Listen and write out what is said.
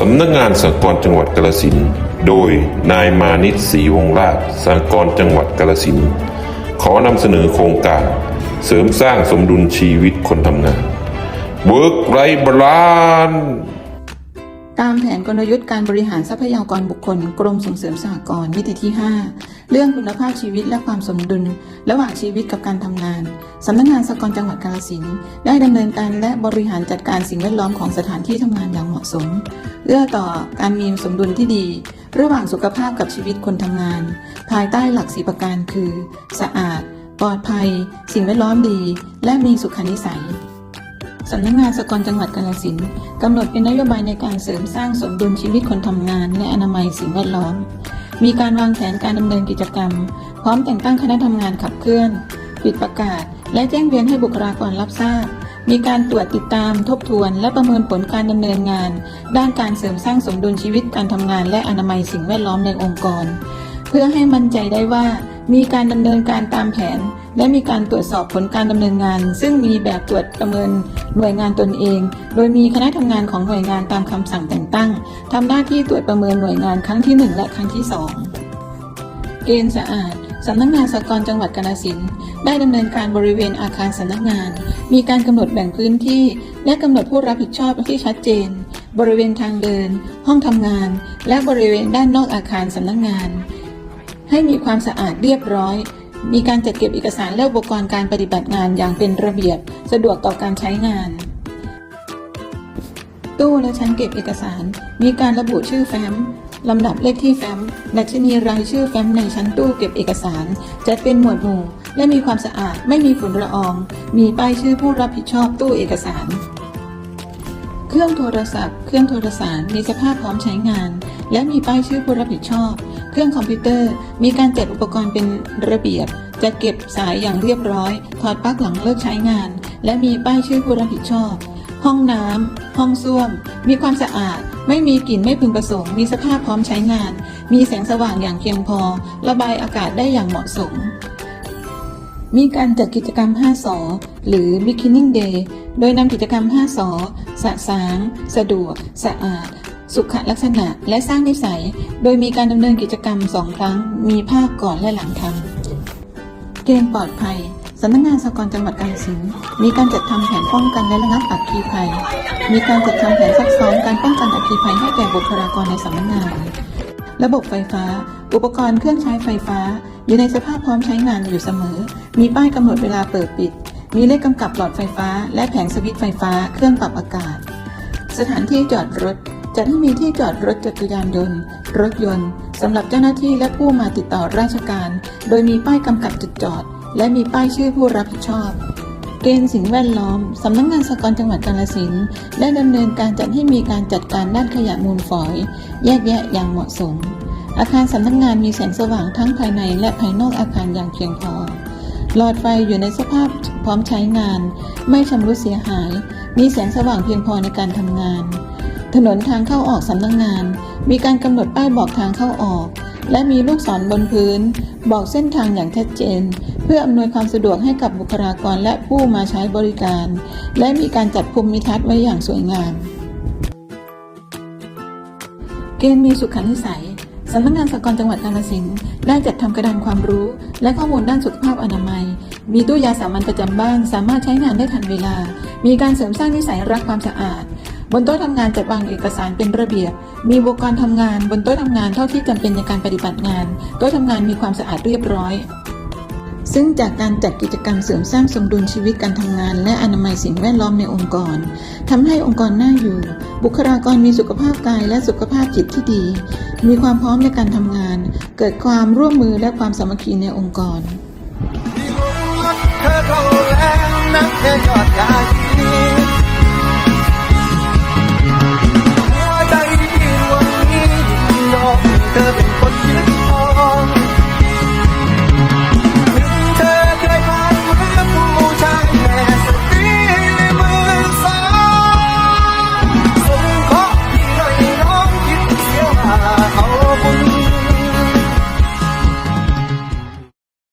สำนักงานสหกรณ์จังหวัดกาลสินโดยนายมานิตศรีวงศ์ราชสหกรณ์จังหวัดกาลสินขอนำเสนอโครงการ เสริมสร้างสมดุลชีวิตคนทำงาน Work Life Balance ตามแผนกลยุทธ์การบริหารทรัพยากรบุคคล กรมส่งเสริมสหกรณ์มิติที่ 5 เรื่องคุณภาพชีวิตและความสมดุล ระหว่างชีวิตกับการทำงานสำนักงานสหกรณ์จังหวัดกาฬสินได้ดำเนินการและบริหารจัดการสิ่งแวดล้อมของสถานที่ทำงานอย่างเหมาะสมเอื้อต่อการมีสมดุลที่ดี ระหว่างสุขภาพกับชีวิตคนทำงาน ภายใต้หลักสีประการคือ สะอาด ปลอดภัย สิ่งแวดล้อมดี และมีสุขนิสัย สำนักงานสกรณ์จังหวัดกาฬสินธุ์กำหนดเป็นนโยบายในการเสริมสร้างสมดุลชีวิตคนทำงาน และอนามัยสิ่งแวดล้อม มีการวางแผนการดำเนินกิจกรรม พร้อมแต่งตั้งคณะทำงานขับเคลื่อน ปิดประกาศ และแจ้งเวียนให้บุคลากรรับทราบ มีการตรวจติดตาม ทบทวน และประเมินผลการดำเนินงาน ด้านการเสริมสร้างสมดุลชีวิตการทำงาน และอนามัยสิ่งแวดล้อมในองค์กร เพื่อให้มั่นใจได้ว่า มีการดำเนินการตามแผน และมีการตรวจสอบผลการดำเนินงาน ซึ่งมีแบบตรวจประเมินหน่วยงานตนเอง โดยมีคณะทำงานของหน่วยงานตามคำสั่งแต่งตั้งทำหน้าที่ตรวจประเมินหน่วยงานครั้งที่ 1 และครั้งที่ 2 เกณฑ์สะอาดสำนักงานสกรจังหวัดกาฬสินธุ์ได้ดำเนินการบริเวณอาคารสำนักงาน มีการกำหนดแบ่งพื้นที่ และกำหนดผู้รับผิดชอบที่ชัดเจน บริเวณทางเดิน ห้องทำงาน และบริเวณด้านนอกอาคารสำนักงาน ให้มีความสะอาดเรียบร้อย มีการจัดเก็บเอกสารและอุปกรณ์การปฏิบัติงานอย่างเป็นระเบียบ สะดวกต่อการใช้งาน ตู้และชั้นเก็บเอกสาร มีการระบุชื่อแฟ้มลำดับเลขที่แฟ้มดัชนีรายชื่อแฟ้มในชั้นตู้เก็บเอกสาร จัดเป็นหมวดหมู่ และมีความสะอาดไม่มีฝุ่นละออง มีป้ายชื่อผู้รับผิดชอบตู้เอกสาร เครื่องโทรศัพท์ เครื่องโทรสารมีสภาพพร้อมใช้งาน และมีป้ายชื่อผู้รับผิดชอบ เครื่องคอมพิวเตอร์ มีการจัดอุปกรณ์เป็นระเบียบจัดเก็บสายอย่างเรียบร้อย ถอดปลั๊กหลังเลิกใช้งาน และมีป้ายชื่อผู้รับผิดชอบ ห้องน้ำห้องส้วม มีความสะอาด ไม่มีกลิ่นไม่พึงประสงค์ มีสภาพพร้อมใช้งาน มีแสงสว่างอย่างเพียงพอ ระบายอากาศได้อย่างเหมาะสม มีการจัดกิจกรรม 5 สอ หรือ Beginning Day โดยนำกิจกรรม 5 สอ สะสาง สะดวก สะอาด สุขลักษณะและสร้างนิสัย โดยมีการดำเนินกิจกรรม2ครั้ง มีภาคก่อนและหลังทำเกณฑ์ปลอดภัยสำนักงานสหกรณ์จังหวัดกาฬสินธุ์มีการจัดทำแผนป้องกันและระงับอัคคีภัย มีการจัดทำแผนซักซ้อมการป้องกันอัคคีภัยให้แก่บุคลากรในสำนักงาน ระบบไฟฟ้า อุปกรณ์เครื่องใช้ไฟฟ้า อยู่ในสภาพพร้อมใช้งานอยู่เสมอ มีป้ายกำหนดเวลาเปิดปิด มีเลขกำกับหลอดไฟฟ้า และแผงสวิตช์ไฟฟ้า เครื่องปรับอากาศ สถานที่จอดรถ จัดให้มีที่จอดรถจักรยานยนต์ รถยนต์สำหรับเจ้าหน้าที่และผู้มาติดต่อราชการ โดยมีป้ายกำกับจุดจอด และมีป้ายชื่อผู้รับผิดชอบเกณฑ์สิ่งแวดล้อม สำนักงานสกรจังหวัดกาฬสินธุ์ได้ดำเนินการจัดให้มีการจัดการด้านขยะมูลฝอย แยกแยะอย่างเหมาะสม อาคารสำนักงานมีแสงสว่างทั้งภายในและภายนอกอาคารอย่างเพียงพอ หลอดไฟอยู่ในสภาพพร้อมใช้งาน ไม่ชำรุดเสียหาย มีแสงสว่างเพียงพอในการทำงาน ถนนทางเข้าออกสำนักงาน มีการกำหนดป้ายบอกทางเข้าออก และมีลูกศรบนพื้น บอกเส้นทางอย่างชัดเจน เพื่ออำนวยความสะดวกให้กับบุคลากรและผู้มาใช้บริการ และมีการจัดภูมิทัศน์ไว้อย่างสวยงาม เกณฑ์มีสุขนิสัยสำนักงานสหกรณ์จังหวัดกาฬสินธุ์ได้จัดทำกระดานความรู้ และข้อมูลด้านสุขภาพอนามัย มีตู้ยาสามัญประจำบ้าน สามารถใช้งานได้ทันเวลา มีการเสริมสร้างนิสัยรักความสะอาด บนโต๊ะทำงานจัดวางเอกสารเป็นระเบียบ มีอุปกรณ์ทำงานบนโต๊ะทำงานเท่าที่จำเป็นในการปฏิบัติงาน โต๊ะทำงานมีความสะอาดเรียบร้อย ซึ่งจากการจัดกิจกรรมเสริมสร้างสมดุลชีวิตการทำงาน และอนามัยสิ่งแวดล้อมในองค์กรทำให้องค์กรน่าอยู่ บุคลากรมีสุขภาพกายและสุขภาพจิตที่ดี มีความพร้อมในการทำงาน เกิดความร่วมมือและความสามัคคีในองค์กรเธอเข้าแรงนักเธอยอดกา